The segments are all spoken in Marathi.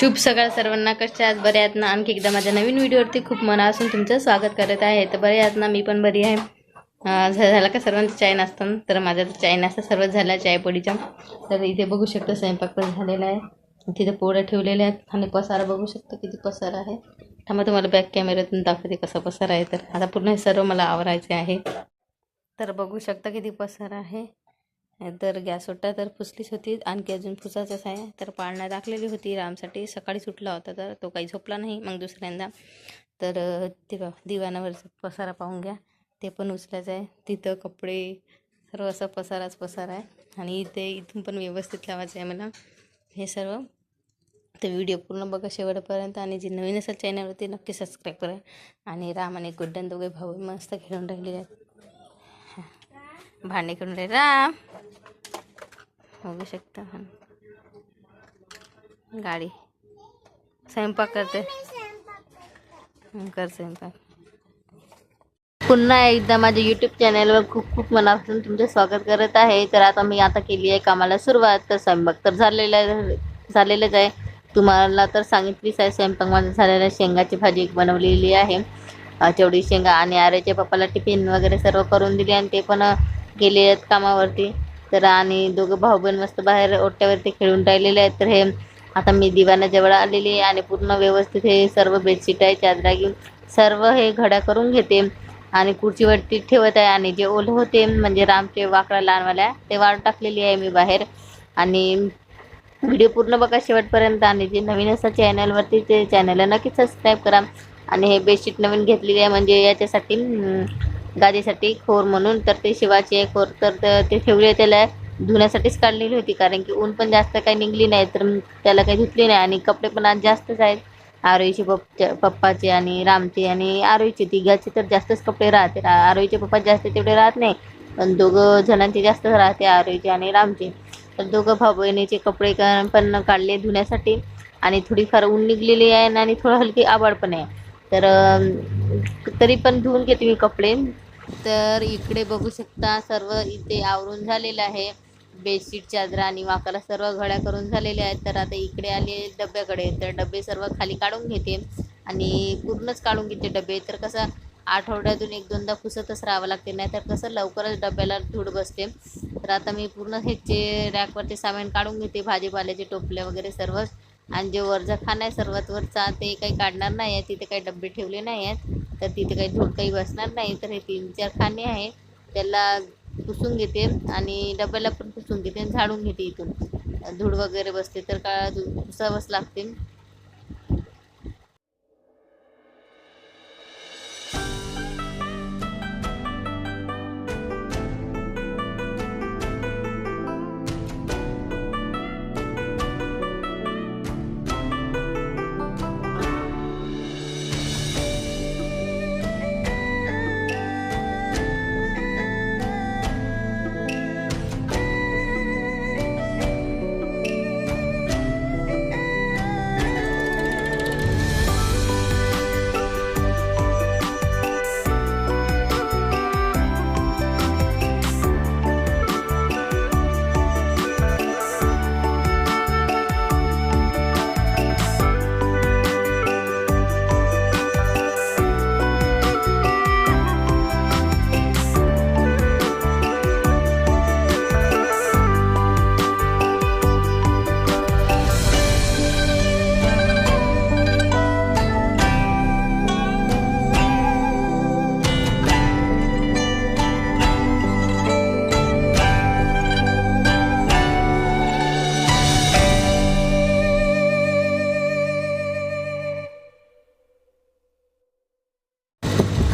शुभ सकाळ सर्वांना. कशा आज? बरे आहेत ना? आणखी एकदा माझ्या नवीन व्हिडिओवरती खूप मनापासून तुमचं स्वागत करत आहे. तर बरे आहेत ना? मी पण बरी आहे. झा- झाला का सर्वांचं चाय नाश्ता? तर माझा तर चाय नाश्ता सर्वच झाला आहे चायपोडीचा तर इथे बघू शकतो स्वयंपाक पण झालेला आहे. तिथे पोळ्या ठेवलेल्या आहेत. आणि पसारा बघू शकतो किती पसारा आहे. थांबा तुम्हाला बॅक कॅमेऱ्यातून दाखवते कसा पसारा आहे तर. आता पूर्ण हे सर्व मला आवरायचे आहे. तर बघू शकता किती पसारा आहे. तर गॅस सुट्टा तर पुसलीच होती. आणखी अजून पुसायचंच आहे. तर पाळणा टाकलेली होती. रामसाठी सकाळी सुटला होता तर तो काही झोपला नाही. मग दुसऱ्यांदा तर ते बघा दिवाणावरचा पसारा पाहून घ्या. ते पण उचलायचं आहे. तिथं कपडे सर्व असं पसाराच पसारा आहे. आणि इथे इथून पण व्यवस्थित लावायचं आहे मला. हे सर्व. तर व्हिडिओ पूर्ण बघा शेवटपर्यंत. आणि जे नवीन असेल चॅनलवरती नक्की सबस्क्राईब करा. आणि राम आणि गुड्डन दोघे भाऊ मस्त खेळून राहिले आहेत. भांडे करून राहिले. राम! बघू शकता गाडी. स्वयंपाक करते. कर स्वयंपाक. पुन्हा एकदा माझ्या यूट्यूब चॅनलवर खूप खूप मनापासून तुमचे स्वागत करत आहे. तर आता मी आता केली आहे कामाला सुरुवात. तर स्वयंपाक तर झालेला आहे- झालेलंच आहे. तुम्हाला तर सांगितलीच आहे स्वयंपाक माझा झालेला शेंगाची भाजी एक बनवलेली आहे. अं, तेवढी शेंगा आणि आर्याच्या पप्पाला टिफिन वगैरे सर्व करून दिली आणि ते पण गेले आहेत कामावरती. तर आणि दोघं भाऊ बहीण मस्त बाहेर ओट्यावरती खेळून राहिलेले आहेत. तर हे आता मी दिवाणाजवळ आलेली आहे आणि पूर्ण व्यवस्थित हे सर्व बेडशीट आहे चादरा घेऊन सर्व हे घड्या करून घेते. आणि खुर्चीवरती ठेवत आहे आणि जे ओलं होते म्हणजे रामचे वाकडा लहानवाल्या ते वाढ टाकलेली आहे मी बाहेर. आणि व्हिडिओ पूर्ण बघा शेवटपर्यंत आणि जे नवीन असतात चॅनलवरती ते चॅनलला नक्कीच सबस्क्राईब करा. आणि हे बेडशीट नवीन घेतलेली आहे म्हणजे याच्यासाठी गादीसाठी खोर म्हणून तर ते शिवाची आहे खोर तर ते ठेवले त्याला धुण्यासाठीच काढलेली होती कारण की ऊन पण जास्त काही निघली नाही तर त्याला काही धुतली नाही. आणि कपडे पण आज जास्तच आहेत. आरोईचे पप्पा पप्पाचे आणि रामचे आणि आरोईचे तिघाचे तर जास्तच कपडे राहते. आरोईचे पप्पा जास्त तेवढे राहत नाही पण दोघं जणांचे जास्त राहते आरोईचे आणि रामचे. तर दोघं भाऊ बहिणीचे कपडे का- पण काढले धुण्यासाठी. आणि थोडीफार ऊन निघलेली आहे आणि थोडं हलकी आबाड पण आहे. तर तरी पण धुवून घेते मी कपडे. तर इकडे बघू शकता सर्व इथे आवरून झालेलं आहे. बेडशीट चादरा आणि वाकाला सर्व घड्या करून झालेल्या आहेत. तर आता इकडे आले डब्याकडे. तर डबे सर्व खाली काढून घेते आणि पूर्णच काढून घेते डबे. तर कसं आठवड्यातून एक दोनदा पुसतच राहावं लागते. नाही तर कसं लवकरच डब्याला धूड बसते. तर आता मी पूर्ण ह्याचे रॅकवरचे सामान काढून घेते. भाजीपाल्याचे टोपले वगैरे सर्वच आणि जे वरचा खाना आहे सर्वात वरचा ते काही काढणार नाही आहे. तिथे काही डबे ठेवले नाही आहेत. तर तिथे काही धूळ काही बसणार नाही. तर हे तीन चार खाणे आहे. त्याला पुसून घेते आणि डब्याला पण पुसून घेते आणि झाडून घेते इथून. धूळ वगैरे बसते तर का धू- पुसावंच लागते.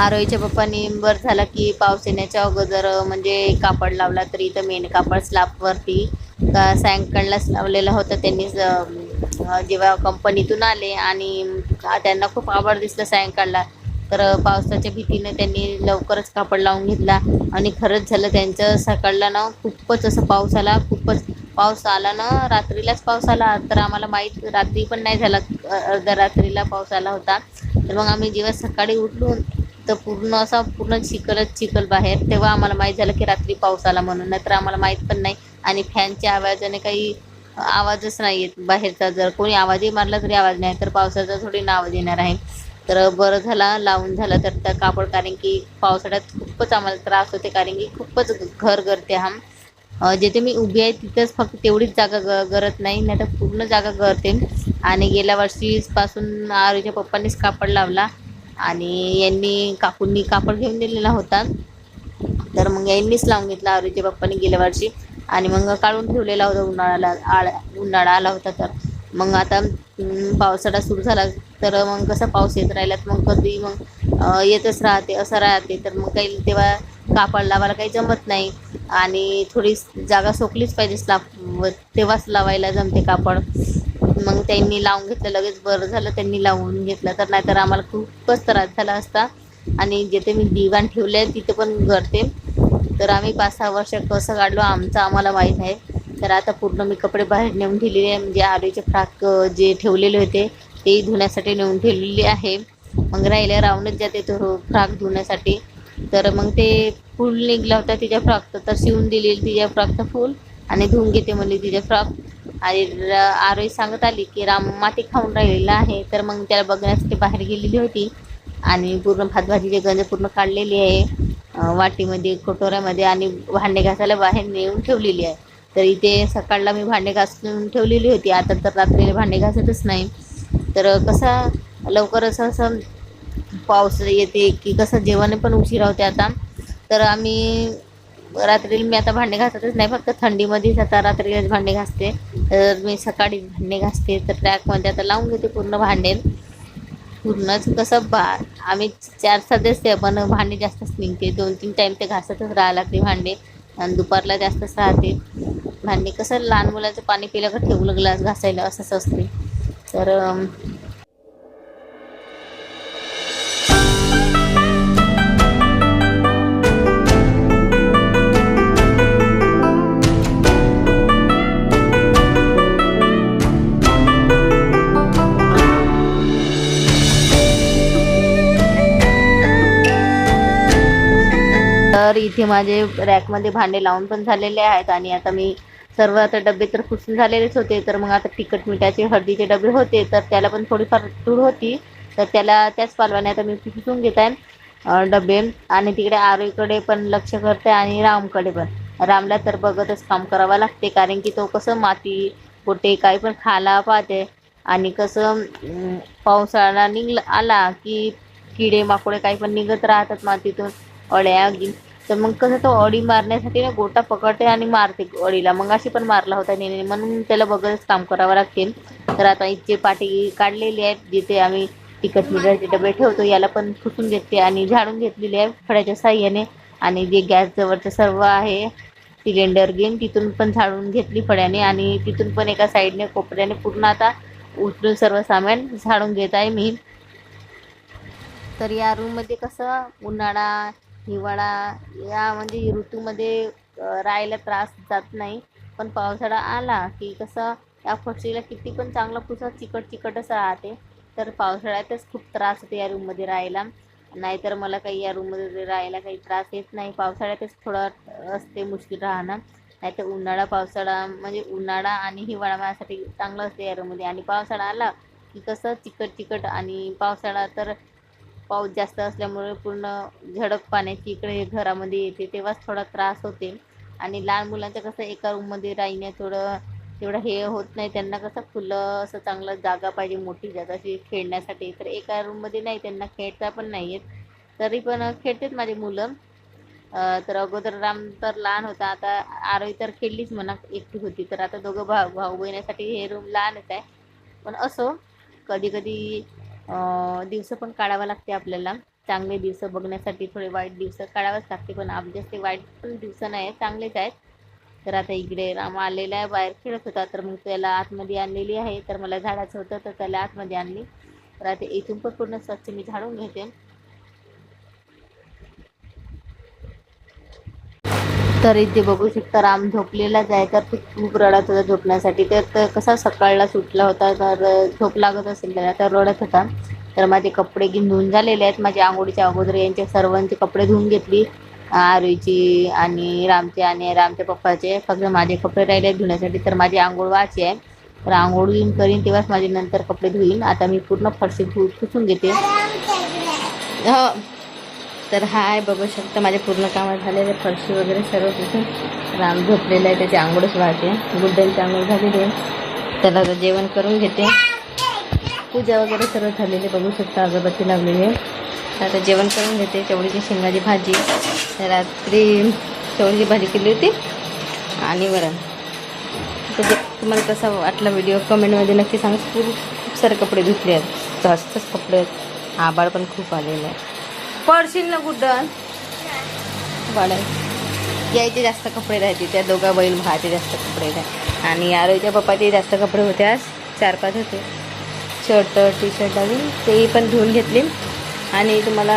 आरोईच्या पप्पांनी बर झाला की पाऊस येण्याच्या अगोदर म्हणजे कापड लावला तरी इथं मेन कापड स्लॅबवरती. का सायंकाळलाच लावलेलं होतं त्यांनीच जेव्हा कंपनीतून आले आणि त्यांना खूप आवड दिसलं सायंकाळला. तर पावसाच्या भीतीनं त्यांनी लवकरच कापड लावून घेतला आणि खरंच झालं त्यांचं सकाळला ना खूपच असं पाऊस आला खूपच पाऊस आला ना रात्रीलाच पाऊस आला. तर आम्हाला माहीत रात्री पण नाही झाला अर्ध्या रात्रीला पाऊस आला होता. तर मग आम्ही जेव्हा सकाळी उठलो तर पूर्ण असा पूर्ण चिखलच चिखल बाहेर. तेव्हा आम्हाला माहीत झालं की रात्री पाऊस आला म्हणून. नाहीतर आम्हाला माहीत पण नाही. आणि फॅनच्या आवाजाने काही आवाजच नाही येत बाहेरचा. जर कोणी आवाजही मारला तरी आवाज नाही. तर पावसाचा थोडी ना आवाज येणार आहे. तर बरं झाला लावून झाला तर त्या कापड. कारण की पावसाळ्यात खूपच आम्हाला त्रास होते. कारण की खूपच घर करते हा जिथे मी उभी आहे तिथंच फक्त तेवढीच जागा ग गरत नाही. नाही तर पूर्ण जागा गरते. आणि गेल्या वर्षीपासून आरूच्या पप्पांनीच कापड लावला. आणि यांनी काकूंनी कापड घेऊन दिलेला होता. तर मग यांनीच लावून घेतला आरूच्या पप्पांनी गेल्या वर्षी. आणि मग काढून ठेवलेला होता उन्हाळ्याला आळ उन्हाळा आला होता तर. मग आता पावसाळा सुरू झाला तर मग कसा पाऊस येत राहिलात मग कधी मग येतच राहते असं राहते. तर मग काही तेव्हा कापड लावायला काही जमत नाही. आणि थोडी जागा सोकलीच पाहिजे लाव तेव्हाच लावायला जमते कापड. मग त्यांनी लावून घेतलं लगेच बरं झालं त्यांनी लावून घेतलं. तर नाहीतर आम्हाला खूपच त्रास झाला असता. आणि जिथे मी दिवाण ठेवले आहे तिथे पण करते तर आम्ही पाच सहा वर्ष कसं काढलो आमचं आम्हाला माहीत आहे. तर आता पूर्ण मी कपडे बाहेर नेऊन ठेवलेले आहे. म्हणजे आलूचे फ्राक जे ठेवलेले होते तेही धुण्यासाठी नेऊन ठेवलेले आहे. मग राहिले राहूनच जाते तो फ्राक धुण्यासाठी. तर मग ते फुल निघला होता तिच्या फ्रॉकचं तर शिवून दिलेली तिच्या फ्रॉकचं फुल. आणि धुवून घेते म्हणली तिच्या फ्रॉक. आणि आरोही सांगत आली की राम माती खाऊन राहिलेला आहे. तर मग त्याला बघण्यासाठी बाहेर गेलेली होती. आणि पूर्ण भातभाजीचे गंज पूर्ण काढलेली आहे. वाटीमध्ये कटोऱ्यामध्ये आणि भांडे घासायला बाहेर नेऊन ठेवलेली आहे. तर इथे सकाळला मी भांडे घासून ठेवलेली होती. आता तर रात्रीला भांडे घासतच नाही. तर कसा लवकर असं असं पाऊस येते की कसं जेवण पण उशिरा होते आता. तर आम्ही रात्री मी आता भांडे घासतच नाही फक्त थंडीमध्येच आता रात्रीलाच भांडे घासते. तर मी सकाळी भांडे घासते तर ट्रॅकमध्ये आता लावून घेते पूर्ण भांडे. पूर्णच कसं बा आम्ही चार सदस्य पण भांडे जास्तच निघते. दोन तीन टाईम ते घासतच राहायला लागते भांडे. आणि दुपारला जास्तच राहते भांडे कसं लहान मुलाचं पाणी पिलं का ठेवलं ग्लास घासायला असंच असते. तर तर इथे माझे रॅकमध्ये भांडे लावून पण झालेले आहेत आणि आता मी सर्व आता डबे तर पुसून झालेलेच होते. तर मग आता तिखट मिठाचे हळदीचे डबे होते. तर त्याला पण थोडीफार तूड होती. तर त्याला त्याच पालवाने आता मी पुसून घेत आहे डबे. आणि तिकडे आरोईकडे पण लक्ष करते आणि रामकडे पण. रामला तर बघतच काम करावं लागते. कारण की तो कसं माती पोटे काही पण खायला पाहते. आणि कसं पावसाळा निघला आला की किडे माकोडे काही पण निघत राहतात मातीतून. अळ्या तर मग कसं तो अडी मारण्यासाठी ना गोटा पकडते आणि मारते अळीला मग अशी पण मारला होता नेने म्हणून त्याला बघतच काम करावं लागते. तर आता इथचे पाटी काढलेली आहेत जिथे आम्ही तिखट मिरची डबे ठेवतो याला पण पुसून घेते आणि झाडून घेतलेली आहे फळ्याच्या साह्याने. आणि जे गॅस जवळचं सर्व आहे सिलेंडर घेऊन तिथून पण झाडून घेतली फळ्याने. आणि तिथून पण एका साईडने कोपऱ्याने पूर्ण आता उचलून सर्व सामान झाडून घेत आहे मी. तर या रूममध्ये कसं उन्हाळा हिवाळा या म्हणजे ऋतूमध्ये राहायला त्रास जात नाही. पण पावसाळा आला की कसं या फरशीला किती पण चांगलं पुसा चिकट चिकटच राहते. तर पावसाळ्यातच खूप त्रास होते या रूममध्ये राहायला. नाहीतर मला काही या रूममध्ये राहायला काही त्रास येत नाही. पावसाळ्यातच थोडं असते मुश्किल राहणं. नाहीतर उन्हाळा पावसाळा म्हणजे उन्हाळा आणि हिवाळा माझ्यासाठी चांगलं असते या रूममध्ये. आणि पावसाळा आला की कसं चिकट चिकट आणि पावसाळा तर पाऊस जास्त असल्यामुळे पूर्ण झडक पाण्याची इकडे घरामध्ये येते तेव्हाच थोडा त्रास होते. आणि लहान मुलांचं कसं एका रूममध्ये राहिणे थोडं तेवढं हे होत नाही. त्यांना कसं फुलं असं चांगलं जागा पाहिजे मोठी जागा अशी खेळण्यासाठी. तर एका रूममध्ये नाही त्यांना खेळता पण नाही येत तरी पण खेळतात माझी मुलं. तर अगोदर राम तर लहान होता. आता आरोही तर खेळलीच म्हणा एकटी होती. तर आता दोघं भाऊ भाऊ बहिणीसाठी हे रूम लहानच आहे. पण असो कधी कधी दिवस पण काढावं लागते आपल्याला. चांगले दिवस बघण्यासाठी थोडे वाईट दिवस काढावंच लागते पण आमच्याच ते वाईट पण दिवस नाही चांगलेच आहेत. तर आता इकडे राम आलेला आहे बाहेर खेळत होता तर मग त्याला आतमध्ये आणलेली आहे. तर मला झाडाचं होतं तर त्याला आतमध्ये आणली. तर आता इथून पण पूर्ण स्वच्छ मी झाडून घेते. तर इथे बघू शकता राम झोपलेलाच आहे. तर खूप रडत होता झोपण्यासाठी. तर तर कसा सकाळला सुटला होता तर झोप लागत असेल त्याला तर रडत होता. तर माझे कपडे घेऊन धुवून झालेले आहेत. माझ्या आंघोळीच्या अगोदर यांचे सर्वांचे कपडे धुवून घेतली. आरुईची आणि रामचे आणि रामच्या पप्पाचे. फक्त माझे कपडे राहिले धुण्यासाठी. तर माझी आंघोळ वाची आहे. तर आंघोळ घेऊन करीन तेव्हाच माझे नंतर कपडे धुईन. आता मी पूर्ण फरशी धु पुसून घेते. हो. तर हाय बघू शकता माझे पूर्ण कामं झालेले फरशी वगैरे सर्व तिथून राम झोपलेलं आहे. त्याची आंघोळच वाहते. गुड्डलची आंघोळ झालेली आहे. त्याला आता जेवण करून घेते. पूजा वगैरे सर्व झालेली बघू शकता अगरबत्ती लावलेली आहे. तर आता जेवण करून घेते. चवळीची शेंगाची भाजी. रात्री चवळीची भाजी केली होती. आणि वरण. तर तुम्हाला कसा वाटला व्हिडिओ? कमेंटमध्ये नक्की सांगा. खूप खूप सारे कपडे धुतले आहेत. जास्तच कपडे आहेत. आबाळ पण खूप आलेलं आहे पडशील ना गुड्डन बाळा यायचे जास्त कपडे राहते त्या दोघा बैल भावाचे जास्त कपडे राहते आणि आरोच्या पप्पाचे जास्त कपडे होते आज चार पाच होते. शर्ट टी शर्ट अजून तेही पण धुवून घेतले. आणि तुम्हाला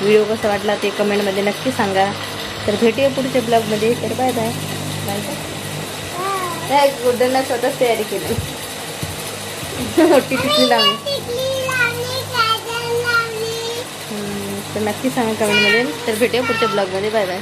व्हिडिओ कसा वाटला ते कमेंटमध्ये नक्की सांगा. तर भेटूया पुढच्या ब्लॉगमध्ये. तर बाय बाय. Bye bye. गुड्डनला स्वतःच तयारी केली. मोठी टिकली. लावली तर नक्की सांगा कमेंटमध्ये. तर भेटूया पुढच्या ब्लॉगमध्ये. Bye bye.